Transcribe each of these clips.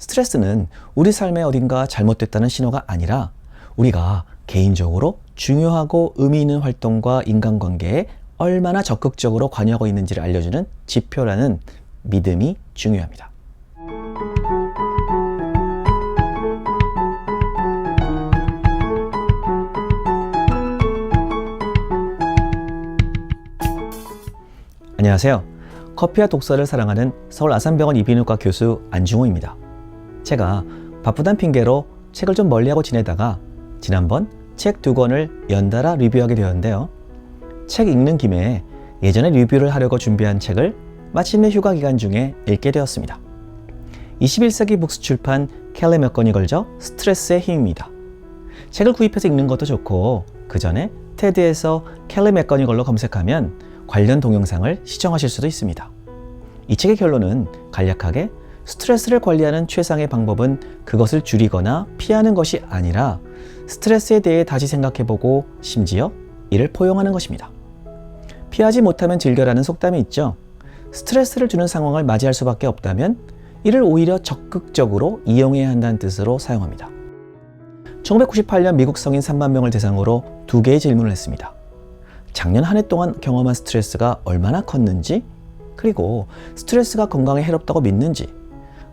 스트레스는 우리 삶에 어딘가 잘못됐다는 신호가 아니라 우리가 개인적으로 중요하고 의미 있는 활동과 인간관계에 얼마나 적극적으로 관여하고 있는지를 알려주는 지표라는 믿음이 중요합니다. 안녕하세요. 커피와 독서를 사랑하는 서울 아산병원 이비인후과 교수 안중호입니다. 제가 바쁘단 핑계로 책을 좀 멀리하고 지내다가 지난번 책 두 권을 연달아 리뷰하게 되었는데요. 책 읽는 김에 예전에 리뷰를 하려고 준비한 책을 마침내 휴가 기간 중에 읽게 되었습니다. 21세기 북스 출판 켈레 몇건이 걸져 스트레스의 힘입니다. 책을 구입해서 읽는 것도 좋고 그 전에 테드에서 켈레 몇건이 걸로 검색하면 관련 동영상을 시청하실 수도 있습니다. 이 책의 결론은 간략하게 스트레스를 관리하는 최상의 방법은 그것을 줄이거나 피하는 것이 아니라 스트레스에 대해 다시 생각해보고 심지어 이를 포용하는 것입니다. 피하지 못하면 즐겨라는 속담이 있죠. 스트레스를 주는 상황을 맞이할 수밖에 없다면 이를 오히려 적극적으로 이용해야 한다는 뜻으로 사용합니다. 1998년 미국 성인 3만 명을 대상으로 두 개의 질문을 했습니다. 작년 한 해 동안 경험한 스트레스가 얼마나 컸는지, 그리고 스트레스가 건강에 해롭다고 믿는지,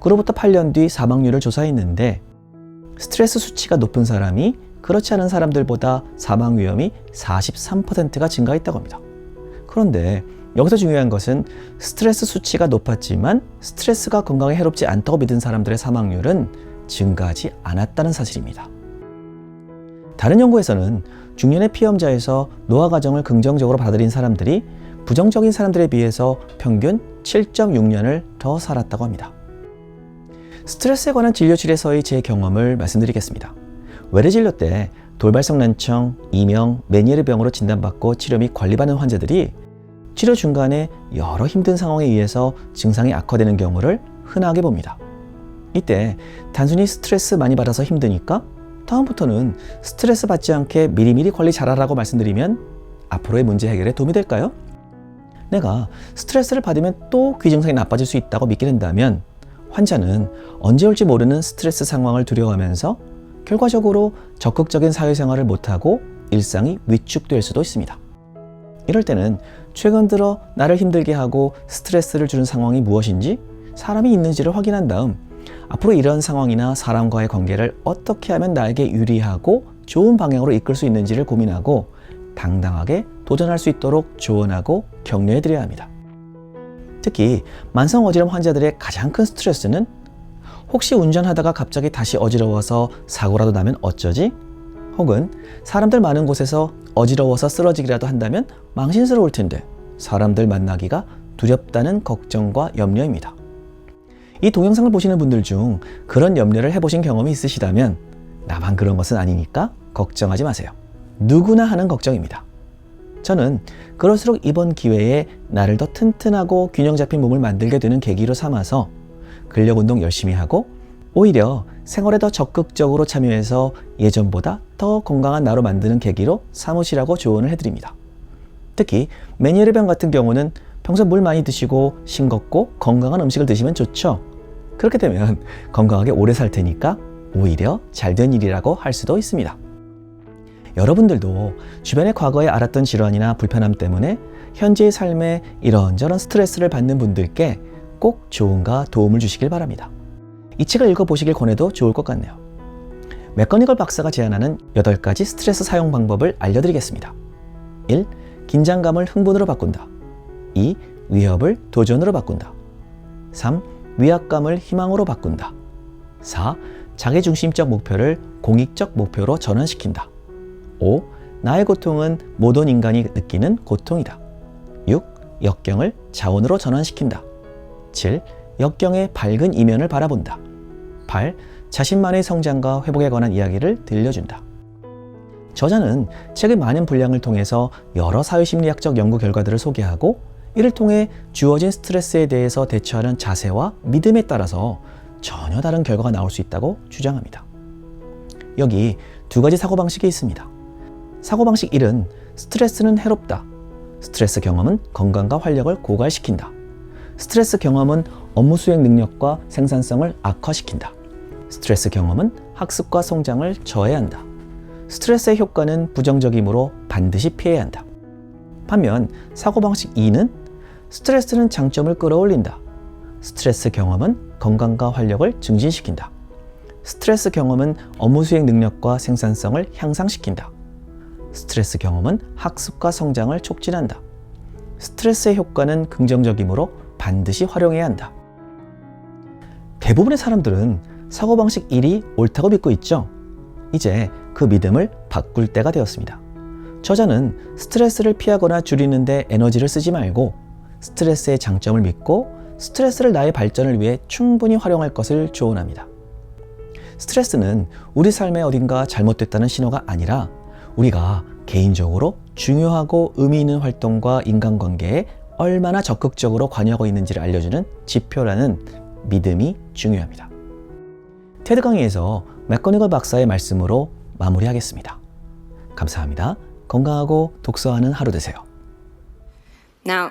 그로부터 8년 뒤 사망률을 조사했는데, 스트레스 수치가 높은 사람이 그렇지 않은 사람들보다 사망 위험이 43%가 증가했다고 합니다. 그런데 여기서 중요한 것은 스트레스 수치가 높았지만 스트레스가 건강에 해롭지 않다고 믿은 사람들의 사망률은 증가하지 않았다는 사실입니다. 다른 연구에서는 중년의 피험자에서 노화 과정을 긍정적으로 받아들인 사람들이 부정적인 사람들에 비해서 평균 7.6년을 더 살았다고 합니다. 스트레스에 관한 진료실에서의 제 경험을 말씀드리겠습니다. 외래 진료 때 돌발성 난청, 이명, 메니에르 병으로 진단받고 치료 및 관리받는 환자들이 치료 중간에 여러 힘든 상황에 의해서 증상이 악화되는 경우를 흔하게 봅니다. 이때 단순히 스트레스 많이 받아서 힘드니까 다음부터는 스트레스 받지 않게 미리미리 관리 잘하라고 말씀드리면 앞으로의 문제 해결에 도움이 될까요? 내가 스트레스를 받으면 또 귀 증상이 나빠질 수 있다고 믿게 된다면 환자는 언제 올지 모르는 스트레스 상황을 두려워하면서 결과적으로 적극적인 사회생활을 못하고 일상이 위축될 수도 있습니다. 이럴 때는 최근 들어 나를 힘들게 하고 스트레스를 주는 상황이 무엇인지 사람이 있는지를 확인한 다음 앞으로 이런 상황이나 사람과의 관계를 어떻게 하면 나에게 유리하고 좋은 방향으로 이끌 수 있는지를 고민하고 당당하게 도전할 수 있도록 조언하고 격려해 드려야 합니다. 특히 만성 어지럼 환자들의 가장 큰 스트레스는 혹시 운전하다가 갑자기 다시 어지러워서 사고라도 나면 어쩌지? 혹은 사람들 많은 곳에서 어지러워서 쓰러지기라도 한다면 망신스러울 텐데 사람들 만나기가 두렵다는 걱정과 염려입니다. 이 동영상을 보시는 분들 중 그런 염려를 해보신 경험이 있으시다면 나만 그런 것은 아니니까 걱정하지 마세요. 누구나 하는 걱정입니다. 저는 그럴수록 이번 기회에 나를 더 튼튼하고 균형 잡힌 몸을 만들게 되는 계기로 삼아서 근력 운동 열심히 하고 오히려 생활에 더 적극적으로 참여해서 예전보다 더 건강한 나로 만드는 계기로 삼으시라고 조언을 해드립니다. 특히 메니에르병 같은 경우는 평소 물 많이 드시고 싱겁고 건강한 음식을 드시면 좋죠. 그렇게 되면 건강하게 오래 살 테니까 오히려 잘 된 일이라고 할 수도 있습니다. 여러분들도 주변의 과거에 알았던 질환이나 불편함 때문에 현재의 삶에 이런저런 스트레스를 받는 분들께 꼭 조언과 도움을 주시길 바랍니다. 이 책을 읽어보시길 권해도 좋을 것 같네요. 맥거니걸 박사가 제안하는 8가지 스트레스 사용 방법을 알려드리겠습니다. 1. 긴장감을 흥분으로 바꾼다. 2. 위협을 도전으로 바꾼다. 3. 위압감을 희망으로 바꾼다. 4. 자기중심적 목표를 공익적 목표로 전환시킨다. 5. 나의 고통은 모든 인간이 느끼는 고통이다. 6. 역경을 자원으로 전환시킨다. 7. 역경의 밝은 이면을 바라본다. 8. 자신만의 성장과 회복에 관한 이야기를 들려준다. 저자는 책의 많은 분량을 통해서 여러 사회심리학적 연구 결과들을 소개하고 이를 통해 주어진 스트레스에 대해서 대처하는 자세와 믿음에 따라서 전혀 다른 결과가 나올 수 있다고 주장합니다. 여기 두 가지 사고방식이 있습니다. 사고방식 1은 스트레스는 해롭다. 스트레스 경험은 건강과 활력을 고갈시킨다. 스트레스 경험은 업무 수행 능력과 생산성을 악화시킨다. 스트레스 경험은 학습과 성장을 저해야 한다. 스트레스의 효과는 부정적이므로 반드시 피해야 한다. 반면 사고방식 2는 스트레스는 장점을 끌어올린다. 스트레스 경험은 건강과 활력을 증진시킨다. 스트레스 경험은 업무 수행 능력과 생산성을 향상시킨다. 스트레스 경험은 학습과 성장을 촉진한다. 스트레스의 효과는 긍정적이므로 반드시 활용해야 한다. 대부분의 사람들은 사고방식 1이 옳다고 믿고 있죠. 이제 그 믿음을 바꿀 때가 되었습니다. 저자는 스트레스를 피하거나 줄이는데 에너지를 쓰지 말고 스트레스의 장점을 믿고 스트레스를 나의 발전을 위해 충분히 활용할 것을 조언합니다. 스트레스는 우리 삶의 어딘가 잘못됐다는 신호가 아니라 우리가 개인적으로 중요하고 의미 있는 활동과 인간관계에 얼마나 적극적으로 관여하고 있는지를 알려주는 지표라는 믿음이 중요합니다. 테드 강의에서 맥거니걸 박사의 말씀으로 마무리하겠습니다. 감사합니다. 건강하고 독서하는 하루 되세요. Now,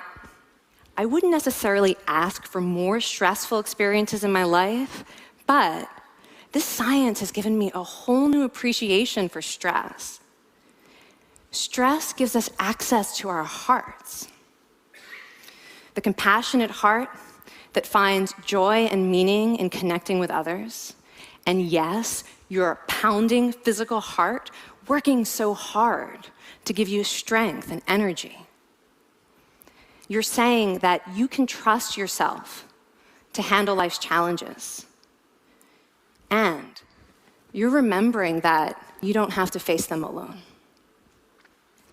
I wouldn't necessarily ask for more stressful experiences in my life, but this science has given me a whole new appreciation for stress. Stress gives us access to our hearts. The compassionate heart that finds joy and meaning in connecting with others. And yes, your pounding physical heart working so hard to give you strength and energy. You're saying that you can trust yourself to handle life's challenges. And you're remembering that you don't have to face them alone.